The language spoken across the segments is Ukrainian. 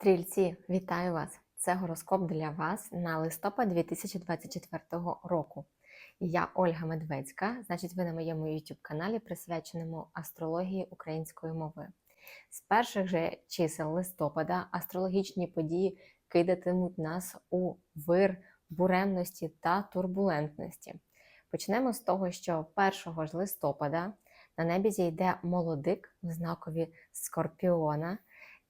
Стрільці, вітаю вас! Це гороскоп для вас на листопад 2024 року. Я Ольга Медведська, значить, ви на моєму YouTube каналі присвяченому астрології української мови. З перших же чисел листопада астрологічні події кидатимуть нас у вир буремності та турбулентності. Почнемо з того, що 1 ж листопада на небі зійде молодик в знакові Скорпіона.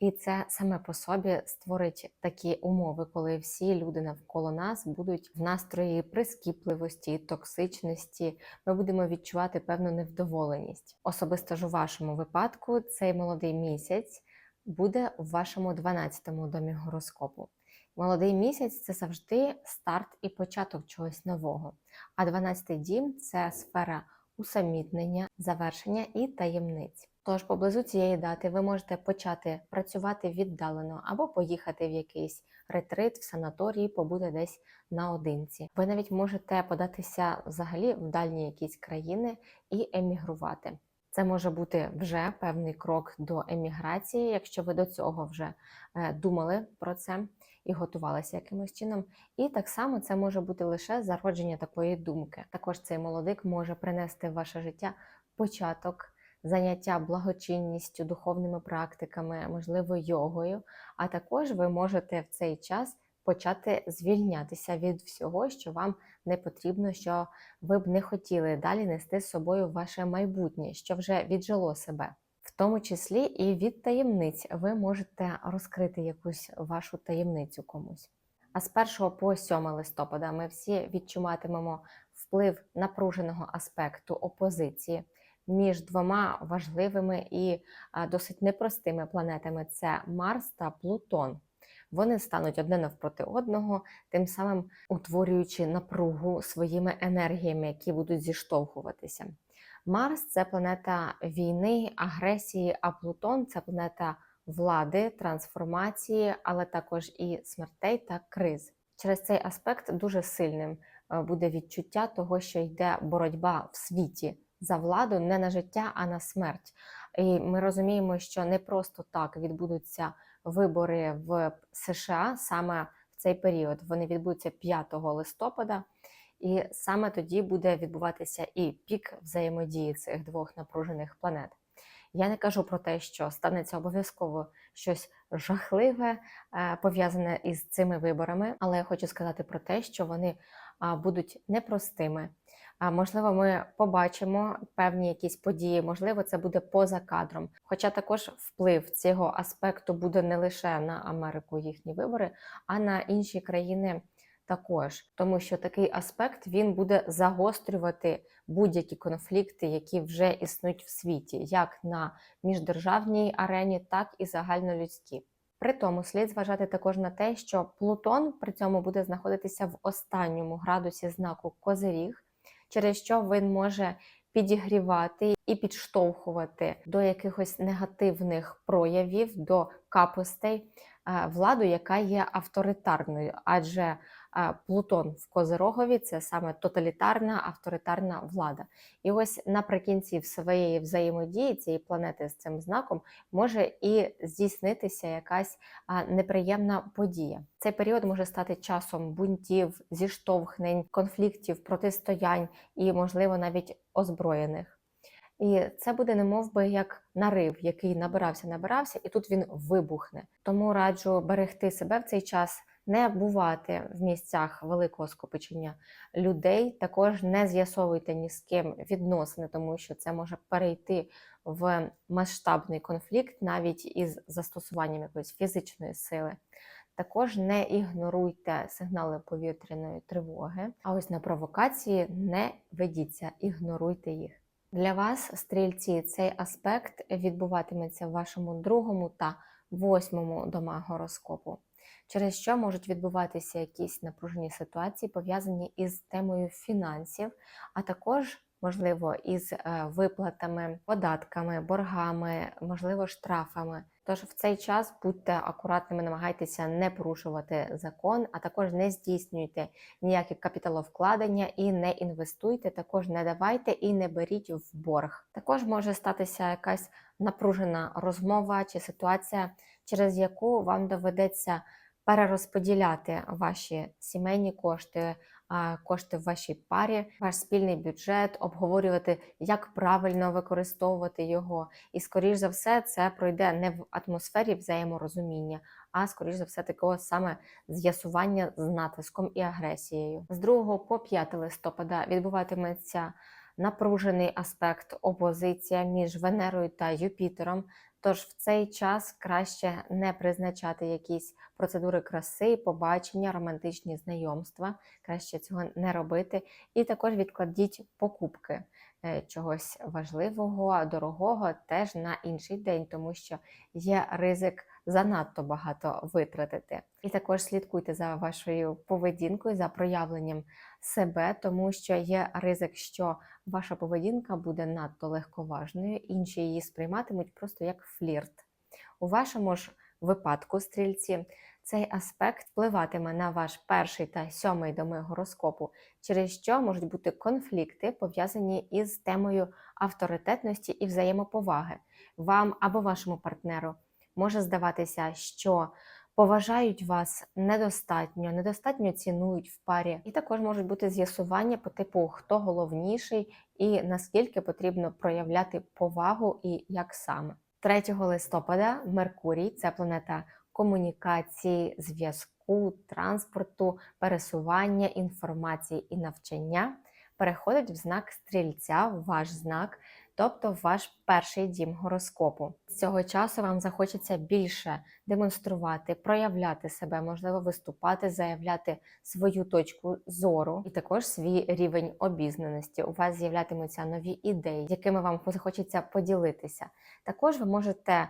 І це саме по собі створить такі умови, коли всі люди навколо нас будуть в настрої прискіпливості, токсичності. Ми будемо відчувати певну невдоволеність. Особисто ж у вашому випадку цей молодий місяць буде в вашому 12-му домі гороскопу. Молодий місяць це завжди старт і початок чогось нового. А 12-й дім це сфера усамітнення, завершення і таємниць. Тож поблизу цієї дати ви можете почати працювати віддалено або поїхати в якийсь ретрит, в санаторії, побути десь наодинці. Ви навіть можете податися взагалі в дальні якісь країни і емігрувати. Це може бути вже певний крок до еміграції, якщо ви до цього вже е, думали про це і готувалися якимось чином. І так само це може бути лише зародження такої думки. Також цей молодик може принести в ваше життя початок заняття благочинністю, духовними практиками, можливо, йогою. А також ви можете в цей час почати звільнятися від всього, що вам не потрібно, що ви б не хотіли далі нести з собою ваше майбутнє, що вже віджило себе. В тому числі і від таємниць ви можете розкрити якусь вашу таємницю комусь. А з 1 по 7 листопада ми всі відчуватимемо вплив напруженого аспекту опозиції між двома важливими і досить непростими планетами це Марс та Плутон. Вони стануть одне навпроти одного, тим самим утворюючи напругу своїми енергіями, які будуть зіштовхуватися. Марс це планета війни, агресії, а Плутон це планета влади, трансформації, але також і смертей та криз. Через цей аспект дуже сильним буде відчуття того, що йде боротьба в світі за владу не на життя, а на смерть. І ми розуміємо, що не просто так відбудуться вибори в США саме в цей період. Вони відбудуться 5 листопада, і саме тоді буде відбуватися і пік взаємодії цих двох напружених планет. Я не кажу про те, що станеться обов'язково щось жахливе е, пов'язане із цими виборами, але я хочу сказати про те, що вони будуть непростими. А можливо, ми побачимо певні якісь події, можливо, це буде поза кадром. Хоча також вплив цього аспекту буде не лише на Америку їхні вибори, а на інші країни також, тому що такий аспект він буде загострювати будь-які конфлікти, які вже існують в світі, як на міждержавній арені, так і загальнолюдські. При тому слід зважати також на те, що Плутон при цьому буде знаходитися в останньому градусі знаку Козиріг через що він може підігрівати і підштовхувати до якихось негативних проявів, до капостей е, владу, яка є авторитарною, адже Плутон в Козирогові це саме тоталітарна авторитарна влада. І ось наприкінці своєї взаємодії цієї планети з цим знаком може і здійснитися якась неприємна подія. Цей період може стати часом бунтів, зіштовхнень, конфліктів, протистоянь і, можливо, навіть озброєних. І це буде немов би як нарив, який набирався, набирався, і тут він вибухне. Тому раджу берегти себе в цей час не бувати в місцях великого скопичення людей. Також не з'ясовуйте ні з ким відносини, тому що це може перейти в масштабний конфлікт, навіть із застосуванням якоїсь фізичної сили. Також не ігноруйте сигнали повітряної тривоги, а ось на провокації не ведіться, ігноруйте їх. Для вас, стрільці, цей аспект відбуватиметься в вашому другому та восьмому домах гороскопу через що можуть відбуватися якісь напружені ситуації, пов'язані із темою фінансів, а також, можливо, із е, виплатами, податками, боргами, можливо, штрафами. Тож в цей час будьте акуратними, намагайтеся не порушувати закон, а також не здійснюйте ніякі капіталовкладення і не інвестуйте, також не давайте і не беріть в борг. Також може статися якась напружена розмова чи ситуація через яку вам доведеться перерозподіляти ваші сімейні кошти, кошти в вашій парі, ваш спільний бюджет, обговорювати, як правильно використовувати його. І, скоріш за все, це пройде не в атмосфері взаєморозуміння, а скоріш за все, такого саме з'ясування з натиском і агресією. З 2 по 5 листопада відбуватиметься напружений аспект опозиція між Венерою та Юпітером. Тож в цей час краще не призначати якісь процедури краси, побачення, романтичні знайомства. Краще цього не робити. І також відкладіть покупки е, чогось важливого, дорогого теж на інший день, тому що є ризик занадто багато витратити. І також слідкуйте за вашою поведінкою, за проявленням себе, тому що є ризик, що ваша поведінка буде надто легковажною, інші її сприйматимуть просто як флірт. У вашому ж випадку, стрільці, цей аспект впливатиме на ваш перший та сьомий доми гороскопу, через що можуть бути конфлікти, пов'язані із темою авторитетності і взаємоповаги. Вам або вашому партнеру може здаватися, що поважають вас недостатньо, недостатньо цінують в парі. І також можуть бути з'ясування по типу, хто головніший і наскільки потрібно проявляти повагу і як саме. 3 листопада Меркурій це планета комунікації, зв'язку, транспорту, пересування інформації і навчання. Переходить в знак стрільця, ваш знак, тобто ваш перший дім гороскопу. З цього часу вам захочеться більше демонструвати, проявляти себе, можливо, виступати, заявляти свою точку зору і також свій рівень обізнаності. У вас з'являтимуться нові ідеї, якими вам захочеться поділитися. Також ви можете е,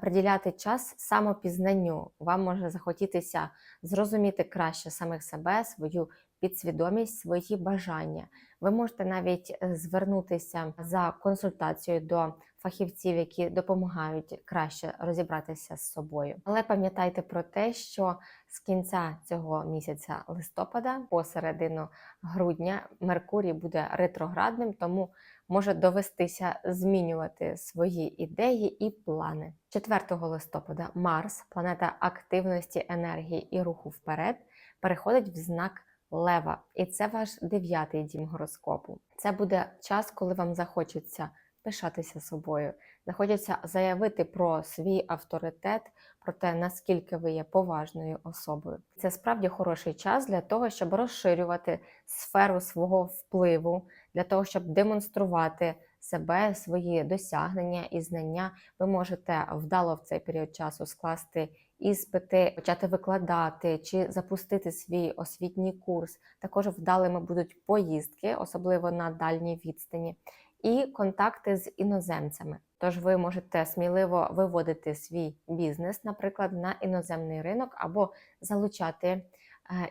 приділяти час самопізнанню. Вам може захотітися зрозуміти краще самих себе, свою підсвідомість, свої бажання. Ви можете навіть е, звернутися за консультацією до фахівців, які допомагають краще розібратися з собою. Але пам'ятайте про те, що з кінця цього місяця листопада, по середину грудня, Меркурій буде ретроградним, тому може довестися змінювати свої ідеї і плани. 4 листопада Марс, планета активності, енергії і руху вперед, переходить в знак. Лева, і це ваш дев'ятий дім гороскопу. Це буде час, коли вам захочеться пишатися собою, захочеться заявити про свій авторитет, про те, наскільки ви є поважною особою. Це справді хороший час для того, щоб розширювати сферу свого впливу, для того, щоб демонструвати себе, свої досягнення і знання. Ви можете вдало в цей період часу скласти іспити, почати викладати чи запустити свій освітній курс. Також вдалими будуть поїздки, особливо на дальній відстані, і контакти з іноземцями. Тож ви можете сміливо виводити свій бізнес, наприклад, на іноземний ринок або залучати е,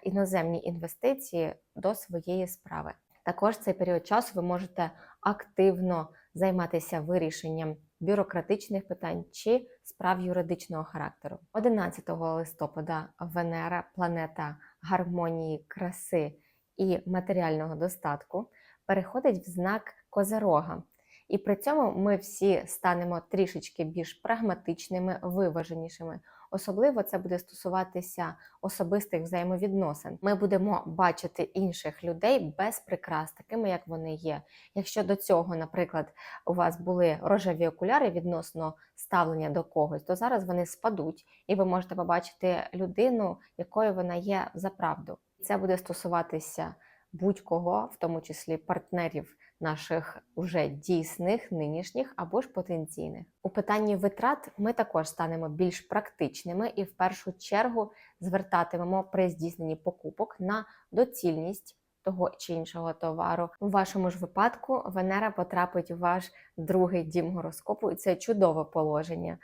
іноземні інвестиції до своєї справи. Також цей період часу ви можете активно займатися вирішенням бюрократичних питань чи справ юридичного характеру. 11 листопада Венера, планета гармонії, краси і матеріального достатку, переходить в знак Козерога. І при цьому ми всі станемо трішечки більш прагматичними, виваженішими. Особливо це буде стосуватися особистих взаємовідносин. Ми будемо бачити інших людей без прикрас, такими як вони є. Якщо до цього, наприклад, у вас були рожеві окуляри відносно ставлення до когось, то зараз вони спадуть, і ви можете побачити людину, якою вона є за правду. Це буде стосуватися будь-кого, в тому числі партнерів наших уже дійсних, нинішніх або ж потенційних. У питанні витрат ми також станемо більш практичними і в першу чергу звертатимемо при здійсненні покупок на доцільність. Того чи іншого товару. У вашому ж випадку Венера потрапить у ваш другий дім гороскопу, і це чудове положення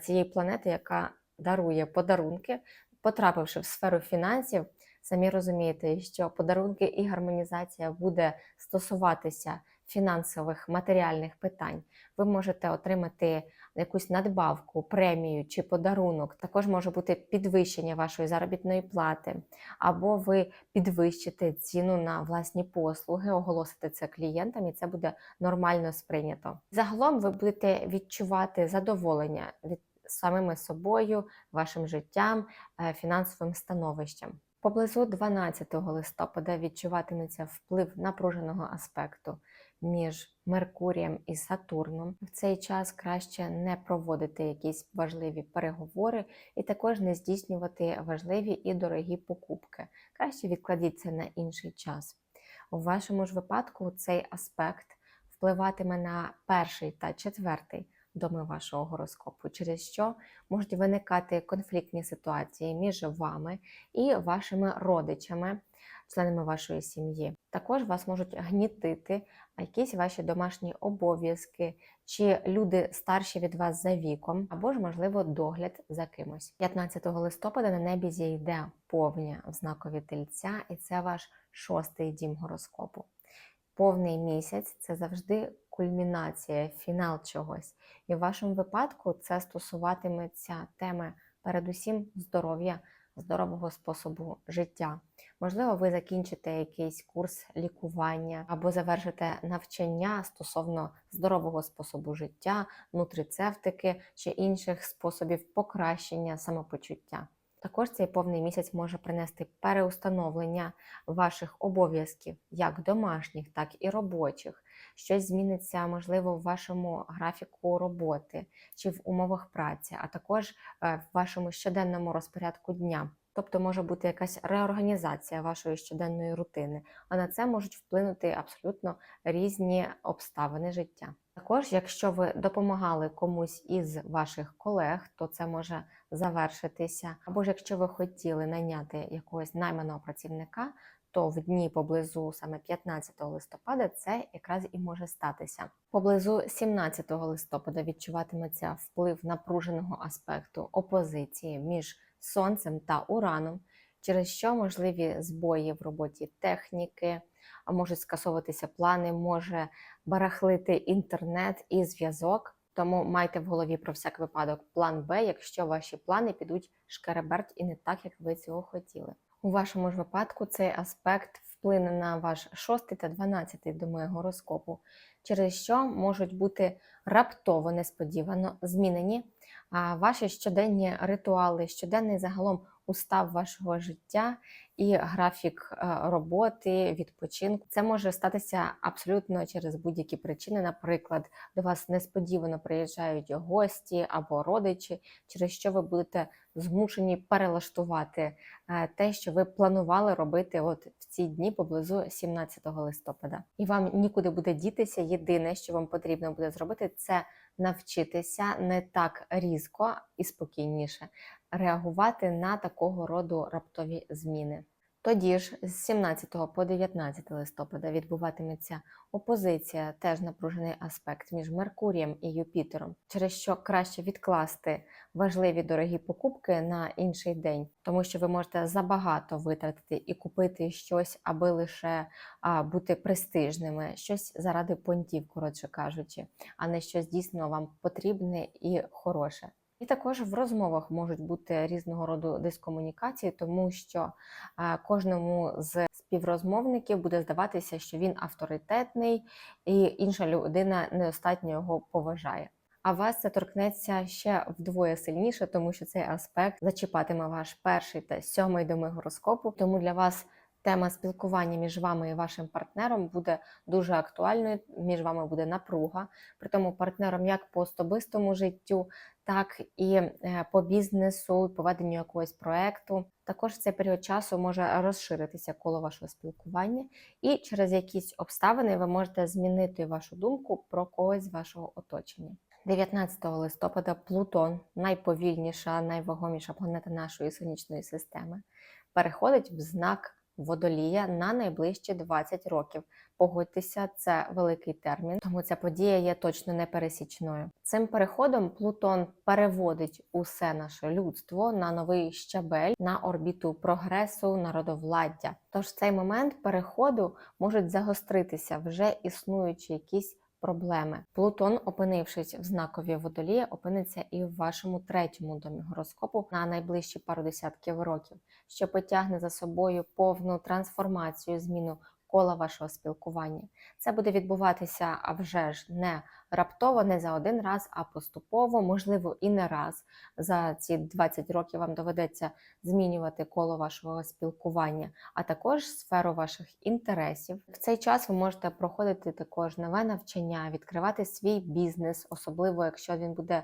цієї планети, яка дарує подарунки, потрапивши в сферу фінансів, Самі розумієте, що подарунки і гармонізація буде стосуватися фінансових матеріальних питань. Ви можете отримати якусь надбавку, премію чи подарунок. Також може бути підвищення вашої заробітної плати, або ви підвищите ціну на власні послуги, оголосите це клієнтам, і це буде нормально сприйнято. Загалом ви будете відчувати задоволення від самими собою, вашим життям, е, фінансовим становищем. Поблизу 12 листопада відчуватиметься вплив напруженого аспекту між Меркурієм і Сатурном. В цей час краще не проводити якісь важливі переговори і також не здійснювати важливі і дорогі покупки. Краще відкладіть це на інший час. У вашому ж випадку цей аспект впливатиме на перший та четвертий доми вашого гороскопу, через що можуть виникати конфліктні ситуації між вами і вашими родичами, членами вашої сім'ї. Також вас можуть гнітити якісь ваші домашні обов'язки, чи люди старші від вас за віком, або ж, можливо, догляд за кимось. 15 листопада на небі зійде повня в знакові тельця, і це ваш шостий дім гороскопу. Повний місяць це завжди кульмінація, фінал чогось. І в вашому випадку це стосуватиметься теми, передусім, здоров'я, здорового способу життя. Можливо, ви закінчите якийсь курс лікування або завершите навчання стосовно здорового способу життя, нутрицептики чи інших способів покращення самопочуття. Також цей повний місяць може принести переустановлення ваших обов'язків, як домашніх, так і робочих. Щось зміниться, можливо, в вашому графіку роботи чи в умовах праці, а також е, в вашому щоденному розпорядку дня. Тобто може бути якась реорганізація вашої щоденної рутини, а на це можуть вплинути абсолютно різні обставини життя. Також, якщо ви допомагали комусь із ваших колег, то це може завершитися. Або ж якщо ви хотіли найняти якогось найманого працівника, то в дні поблизу саме 15 листопада це якраз і може статися. Поблизу 17 листопада відчуватиметься вплив напруженого аспекту опозиції між сонцем та ураном, через що можливі збої в роботі техніки, можуть скасовуватися плани, може барахлити інтернет і зв'язок. Тому майте в голові про всяк випадок план Б, якщо ваші плани підуть шкереберть і не так, як ви цього хотіли. У вашому ж випадку цей аспект вплине на ваш 6 та 12 доми гороскопу, через що можуть бути раптово несподівано змінені ваші щоденні ритуали, щоденний загалом устав вашого життя і графік е, роботи, відпочинку. Це може статися абсолютно через будь-які причини. Наприклад, до вас несподівано приїжджають гості або родичі, через що ви будете змушені перелаштувати е, те, що ви планували робити от в ці дні поблизу 17 листопада. І вам нікуди буде дітися. Єдине, що вам потрібно буде зробити, це навчитися не так різко і спокійніше реагувати на такого роду раптові зміни. Тоді ж з 17 по 19 листопада відбуватиметься опозиція, теж напружений аспект між Меркурієм і Юпітером, через що краще відкласти важливі дорогі покупки на інший день, тому що ви можете забагато витратити і купити щось, аби лише а, бути престижними, щось заради понтів, коротше кажучи, а не щось дійсно вам потрібне і хороше. І також в розмовах можуть бути різного роду дискомунікації, тому що е, кожному з співрозмовників буде здаватися, що він авторитетний, і інша людина недостатньо його поважає. А вас це торкнеться ще вдвоє сильніше, тому що цей аспект зачіпатиме ваш перший та сьомий доми гороскопу. Тому для вас тема спілкування між вами і вашим партнером буде дуже актуальною. Між вами буде напруга. При тому партнером як по особистому життю, так і е, по бізнесу, по веденню якогось проекту. Також цей період часу може розширитися коло вашого спілкування, і через якісь обставини ви можете змінити вашу думку про когось з вашого оточення. 19 листопада Плутон, найповільніша, найвагоміша планета нашої сонячної системи, переходить в знак водолія на найближчі 20 років. Погодьтеся, це великий термін, тому ця подія є точно непересічною. Цим переходом Плутон переводить усе наше людство на новий щабель, на орбіту прогресу, народовладдя. Тож цей момент переходу можуть загостритися вже існуючі якісь проблеми. Плутон, опинившись в знакові водолія, опиниться і в вашому третьому домі гороскопу на найближчі пару десятків років, що потягне за собою повну трансформацію, зміну кола вашого спілкування. Це буде відбуватися, а вже ж не раптово, не за один раз, а поступово, можливо, і не раз. За ці 20 років вам доведеться змінювати коло вашого спілкування, а також сферу ваших інтересів. В цей час ви можете проходити також нове навчання, відкривати свій бізнес, особливо якщо він буде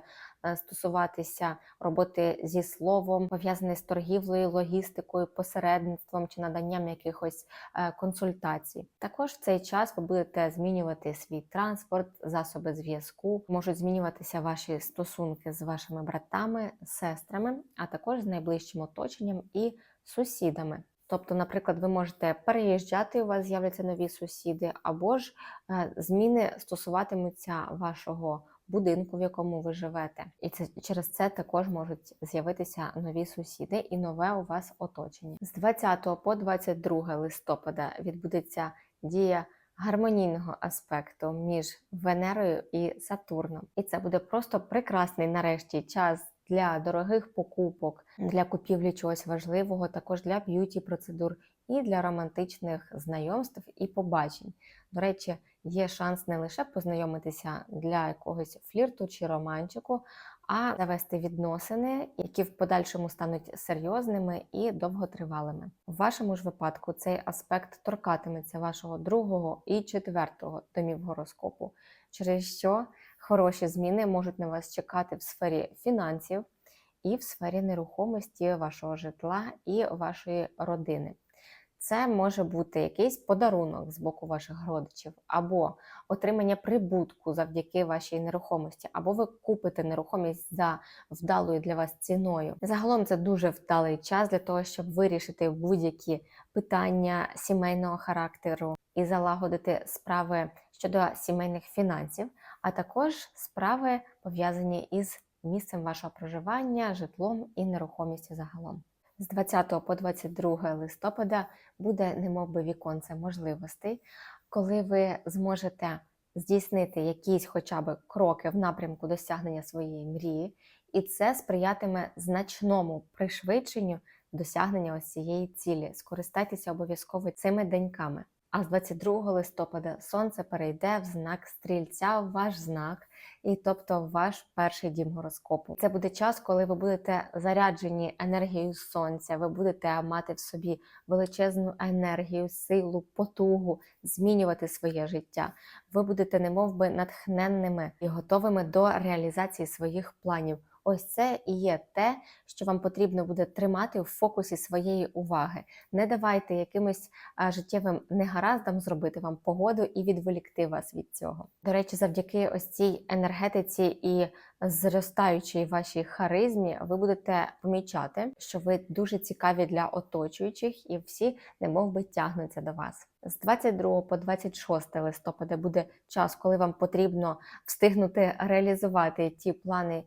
стосуватися роботи зі словом, пов'язаний з торгівлею, логістикою, посередництвом чи наданням якихось е, консультацій. Також в цей час ви будете змінювати свій транспорт, засоби зв'язку, можуть змінюватися ваші стосунки з вашими братами, сестрами, а також з найближчим оточенням і сусідами. Тобто, наприклад, ви можете переїжджати, у вас з'являться нові сусіди, або ж е, зміни стосуватимуться вашого будинку, в якому ви живете, і це через це також можуть з'явитися нові сусіди і нове у вас оточення. З 20 по 22 листопада відбудеться дія гармонійного аспекту між Венерою і Сатурном, і це буде просто прекрасний нарешті час. Для дорогих покупок, для купівлі чогось важливого, також для б'юті процедур і для романтичних знайомств і побачень. До речі, є шанс не лише познайомитися для якогось флірту чи романчику, а завести відносини, які в подальшому стануть серйозними і довготривалими. В вашому ж випадку цей аспект торкатиметься вашого другого і четвертого домів гороскопу, через що хороші зміни можуть на вас чекати в сфері фінансів і в сфері нерухомості вашого житла і вашої родини. Це може бути якийсь подарунок з боку ваших родичів, або отримання прибутку завдяки вашій нерухомості, або ви купите нерухомість за вдалою для вас ціною. Загалом це дуже вдалий час для того, щоб вирішити будь-які питання сімейного характеру і залагодити справи щодо сімейних фінансів, а також справи пов'язані із місцем вашого проживання, житлом і нерухомістю загалом. З 20 по 22 листопада буде немовби віконце можливостей, коли ви зможете здійснити якісь хоча б кроки в напрямку досягнення своєї мрії, і це сприятиме значному пришвидшенню досягнення ось цієї цілі. Скористайтеся обов'язково цими деньками. А з 22 листопада сонце перейде в знак стрільця в ваш знак, і тобто в ваш перший дім гороскопу. Це буде час, коли ви будете заряджені енергією сонця, ви будете мати в собі величезну енергію, силу, потугу, змінювати своє життя. Ви будете немовби натхненними і готовими до реалізації своїх планів. Ось це і є те, що вам потрібно буде тримати в фокусі своєї уваги. Не давайте якимось життєвим негараздам зробити вам погоду і відволікти вас від цього. До речі, завдяки ось цій енергетиці і зростаючій вашій харизмі, ви будете помічати, що ви дуже цікаві для оточуючих, і всі немов би тягнуться до вас. З 22 по 26 листопада буде час, коли вам потрібно встигнути реалізувати ті плани,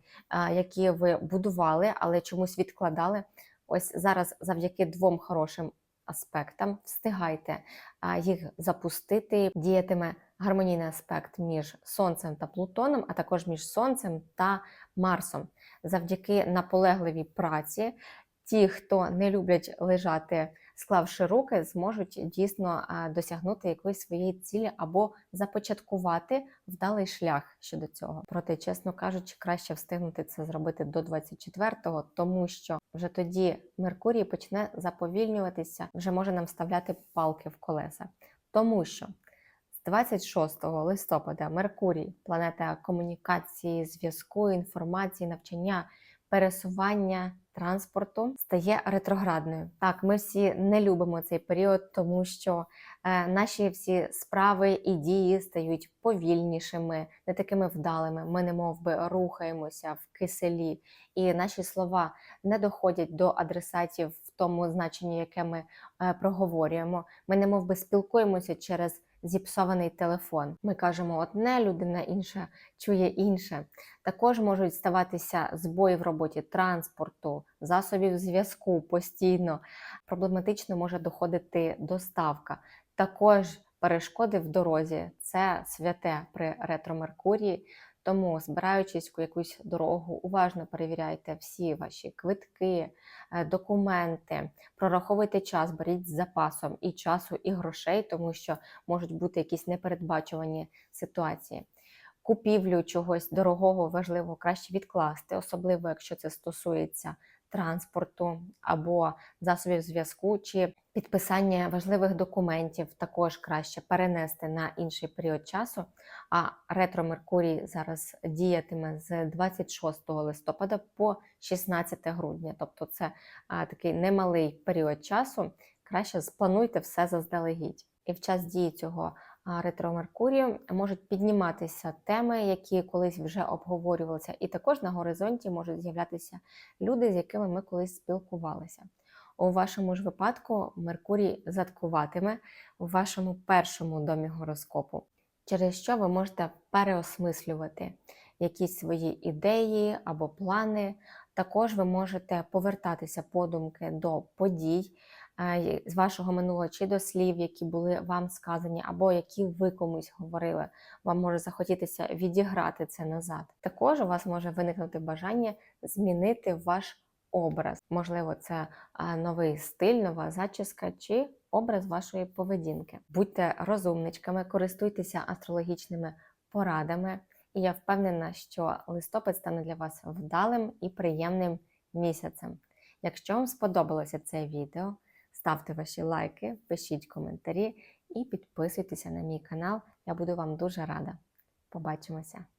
які ви будували, але чомусь відкладали. Ось зараз, завдяки двом хорошим аспектам, встигайте їх запустити. Діятиме гармонійний аспект між Сонцем та Плутоном, а також між Сонцем та Марсом. Завдяки наполегливій праці, ті, хто не люблять лежати, склавши руки, зможуть дійсно досягнути якоїсь своєї цілі або започаткувати вдалий шлях щодо цього. Проте, чесно кажучи, краще встигнути це зробити до 24-го, тому що вже тоді Меркурій почне заповільнюватися, вже може нам вставляти палки в колеса. Тому що 26 листопада Меркурій, планета комунікації, зв'язку, інформації, навчання, пересування транспорту, стає ретроградною. Так, ми всі не любимо цей період, тому що е, наші всі справи і дії стають повільнішими, не такими вдалими. Ми не мов би рухаємося в киселі, і наші слова не доходять до адресатів в тому значенні, яке ми е, проговорюємо. Ми не мов би спілкуємося через зіпсований телефон. Ми кажемо одне, людина інша чує інше. Також можуть ставатися збої в роботі транспорту, засобів зв'язку постійно. Проблематично може доходити доставка. Також перешкоди в дорозі це святе при ретро-Меркурії. Тому, збираючись у якусь дорогу, уважно перевіряйте всі ваші квитки, е, документи, прораховуйте час, беріть з запасом і часу, і грошей, тому що можуть бути якісь непередбачувані ситуації. купівлю чогось дорогого, важливо краще відкласти, особливо якщо це стосується транспорту або засобів зв'язку чи підписання важливих документів також краще перенести на інший період часу. А ретро Меркурій зараз діятиме з 26 листопада по 16 грудня, тобто це а, такий немалий період часу. Краще сплануйте все заздалегідь. І в час дії цього ретро Меркурію можуть підніматися теми, які колись вже обговорювалися, і також на горизонті можуть з'являтися люди, з якими ми колись спілкувалися. У вашому ж випадку Меркурій заткуватиме у вашому першому домі гороскопу, через що ви можете переосмислювати якісь свої ідеї або плани. Також ви можете повертатися подумки до подій е, з вашого минулого чи до слів, які були вам сказані, або які ви комусь говорили. Вам може захотітися відіграти це назад. Також у вас може виникнути бажання змінити ваш образ. Можливо, це новий стиль, нова зачіска чи образ вашої поведінки. Будьте розумничками, користуйтеся астрологічними порадами, і я впевнена, що листопад стане для вас вдалим і приємним місяцем. Якщо вам сподобалося це відео, ставте ваші лайки, пишіть коментарі і підписуйтеся на мій канал. Я буду вам дуже рада. Побачимося!